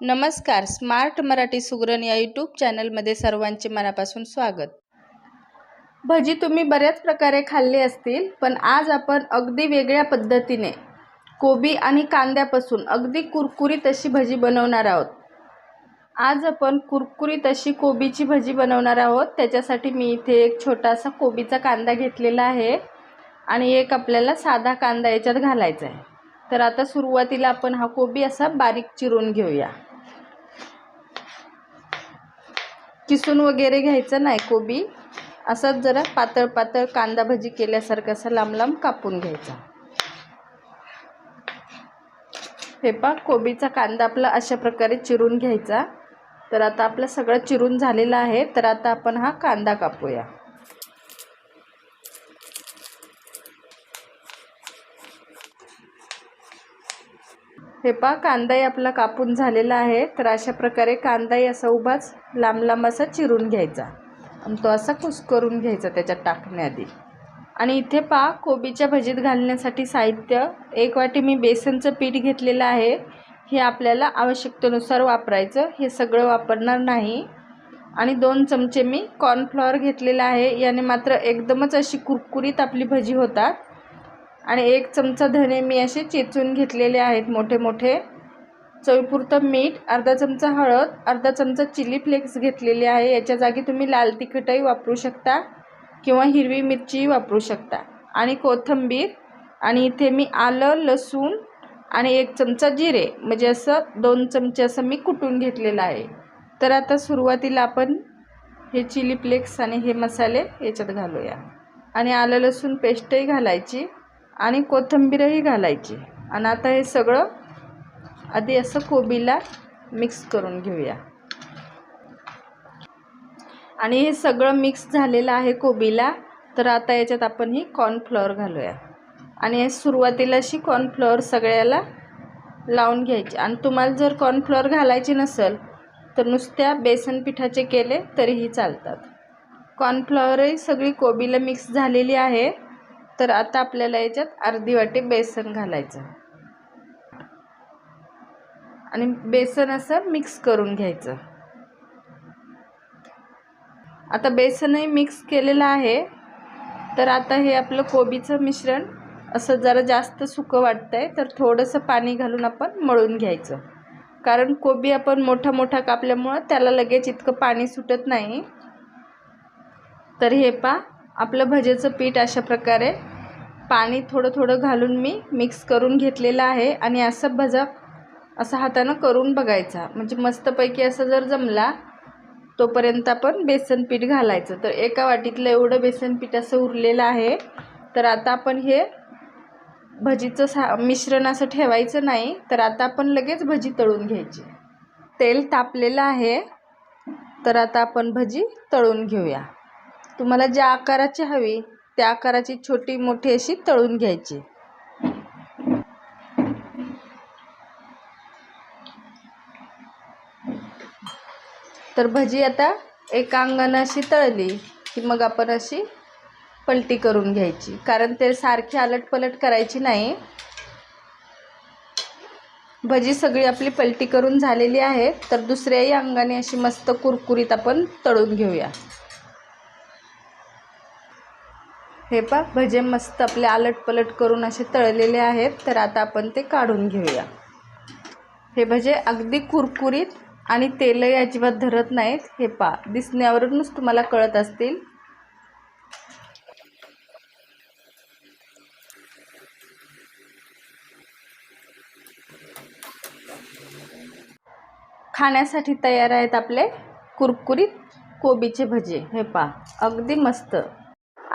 नमस्कार स्मार्ट मराठी सुगरण या यूट्यूब चॅनलमध्ये सर्वांचे मनापासून स्वागत. भजी तुम्ही बऱ्याच प्रकारे खाल्ली असतील पण आज आपण अगदी वेगळ्या पद्धतीने कोबी आणि कांद्यापासून अगदी कुरकुरीत अशी भजी बनवणार आहोत. आज आपण कुरकुरीत अशी कोबीची भजी बनवणार आहोत. त्याच्यासाठी मी इथे एक छोटासा कोबीचा कांदा घेतलेला आहे आणि एक आपल्याला साधा कांदा याच्यात घालायचा आहे. तर आता सुरुवातीला आपण हा कोबी असा बारीक चिरून घेऊया. किसून वगैरे घ्यायचं नाही कोबी. असंच जरा पातळ पातळ कांदा भजी केल्यासारखं असा लांब लांब कापून घ्यायचा. हे पा कोबीचा कांदा आपला अशा प्रकारे चिरून घ्यायचा. तर आता आपलं सगळं चिरून झालेलं आहे. तर आता आपण हा कांदा कापूया. हे पहा कांदाही आपला कापून झालेला आहे. तर अशा प्रकारे कांदाही असा उभाच लांब लांब असा चिरून घ्यायचा. आणि तो असा कुस्करून घ्यायचा त्याच्यात टाकण्याआधी आणि इथे पहा कोबीच्या भजीत घालण्यासाठी साहित्य. एक वाटी मी बेसनचं पीठ घेतलेलं आहे. हे आपल्याला आवश्यकतेनुसार वापरायचं. हे सगळं वापरणार नाही. आणि दोन चमचे मी कॉर्नफ्लॉवर घेतलेलं आहे. याने मात्र एकदमच अशी कुरकुरीत आपली भजी होतात. आणि एक चमचा धने मी असे चेचून घेतलेले आहेत मोठे मोठे. चवीपुरतं मीठ अर्धा चमचा हळद अर्धा चमचा चिली फ्लेक्स घेतलेले आहे. याच्या जागी तुम्ही लाल तिखटही वापरू शकता किंवा हिरवी मिरचीही वापरू शकता. आणि कोथिंबीर आणि इथे मी आलं लसूण आणि एक चमचा जिरे म्हणजे असं दोन चमचे असं मी कुटून घेतलेलं आहे. तर आता सुरुवातीला आपण हे चिली फ्लेक्स आणि हे मसाले याच्यात घालूया. आणि आलं लसूण पेस्टही घालायची. आणि कोथिंबीरही घालायची. आणि आता हे सगळं आधी असं कोबीला मिक्स करून घेऊया. आणि हे सगळं मिक्स झालेलं आहे कोबीला तर आता याच्यात आपण ही कॉर्नफ्लॉवर घालूया. आणि हे सुरुवातीला अशी कॉर्नफ्लॉवर सगळ्याला लावून घ्यायची. आणि तुम्हाला जर कॉर्नफ्लॉवर घालायची नसेल तर नुसत्या बेसन पिठाचे केले तरीही चालतात. कॉर्नफ्लॉवरही सगळी कोबीला मिक्स झालेली आहे. तर आता आपल्याला याच्यात अर्धी वाटी बेसन घालायचं. आणि बेसन असं मिक्स करून घ्यायचं. आता बेसनही मिक्स केलेलं आहे. तर आता हे आपलं कोबीचं मिश्रण असं जरा जास्त सुकं वाटतं आहे तर थोडंसं पाणी घालून आपण मळून घ्यायचं. कारण कोबी आपण मोठा मोठा कापल्यामुळं त्याला लगेच इतकं पाणी सुटत नाही. तर हे पा आपलं भजेचं पीठ अशा प्रकारे पाणी थोडं थोडं घालून मी मिक्स करून घेतलेलं आहे आणि असं भजा असं हातानं करून बघायचा. म्हणजे मस्तपैकी असं जर जमला तोपर्यंत आपण बेसन पीठ घालायचं. तर एका वाटीतलं एवढं बेसन पीठ असं उरलेलं आहे. तर आता आपण हे भजीचं सा मिश्रण असं ठेवायचं नाही. तर आता आपण लगेच भजी तळून घ्यायची. तेल तापलेलं आहे. तर आता आपण भजी तळून घेऊया. तुम्हाला ज्या आकाराची हवी त्या आकाराची छोटी मोठी अशी तळून घ्यायची. तर भजी आता एका अंगानं अशी तळली की मग आपण अशी पलटी करून घ्यायची. कारण ते सारखी आलटपलट करायची नाही. भजी सगळी आपली पलटी करून झालेली आहे. तर दुसऱ्याही अंगाने अशी मस्त कुरकुरीत आपण तळून घेऊया. हे पा भजे मस्त आपले आलट पलट करून असे तळलेले आहेत. तर आता आपण ते काढून घेऊया. हे भजे अगदी कुरकुरीत आणि तेलही अजिबात धरत नाहीत. हे पा दिसण्यावरूनच तुम्हाला कळत असतील. खाण्यासाठी तयार आहेत आपले कुरकुरीत कोबीचे भजे. हे पा अगदी मस्त.